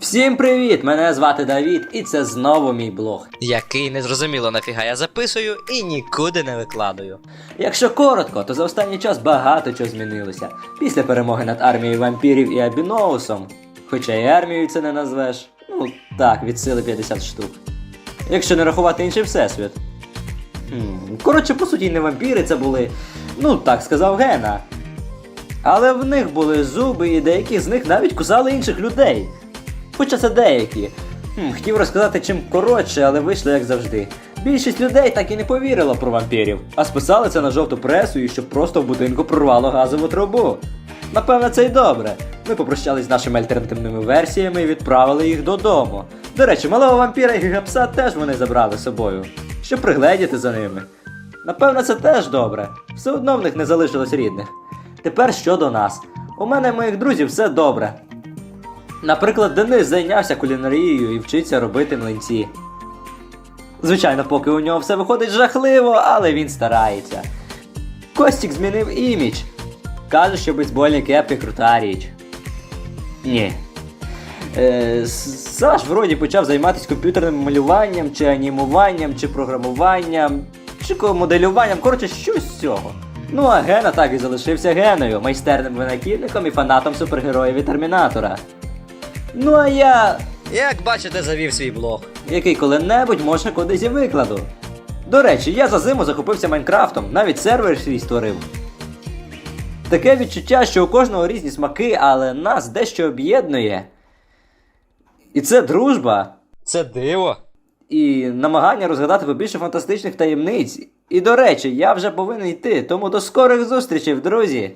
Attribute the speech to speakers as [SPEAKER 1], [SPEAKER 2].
[SPEAKER 1] Всім привіт! Мене звати Давід, і це знову мій блог.
[SPEAKER 2] Який незрозуміло нафіга я записую і нікуди не викладаю.
[SPEAKER 1] Якщо коротко, то за останній час багато чого змінилося. Після перемоги над армією вампірів і Абіноусом, хоча і армією це не назвеш, ну так, від сили 50 штук. Якщо не рахувати інший всесвіт. Хм, коротше, по суті, не вампіри це були, ну так сказав Гена. Але в них були зуби, і деякі з них навіть кусали інших людей. Хоча це деякі. Хм, хотів розказати чим коротше, але вийшло як завжди. Більшість людей так і не повірила про вампірів, а списали це на жовту пресу і щоб просто в будинку прорвало газову трубу. Напевно, це й добре. Ми попрощались з нашими альтернативними версіями і відправили їх додому. До речі, малого вампіра і гігапса теж вони забрали з собою, щоб пригледіти за ними. Напевно, це теж добре. Все одно в них не залишилось рідних. Тепер щодо нас. У мене моїх друзів все добре. Наприклад, Денис зайнявся кулінарією і вчиться робити млинці. Звичайно, поки у нього все виходить жахливо, але він старається. Костік змінив імідж. Каже, що бейсбольні кепки крута річ. Ні. Е, Саш вроді почав займатися комп'ютерним малюванням, чи анімуванням, чи програмуванням, чи моделюванням, коротше, щось з цього. Ну а Гена так і залишився Геною, майстерним винахідником і фанатом супергероїв і Термінатора. Ну а я,
[SPEAKER 2] Як бачите, завів свій блог.
[SPEAKER 1] який коли-небудь може кудись і викладу. До речі, я за зиму захопився Майнкрафтом, навіть сервер свій створив. Таке відчуття, що у кожного різні смаки, але нас дещо об'єднує. І це дружба.
[SPEAKER 2] Це диво.
[SPEAKER 1] І намагання розгадати побільше фантастичних таємниць. І до речі, я вже повинен йти, тому до скорих зустрічей, друзі!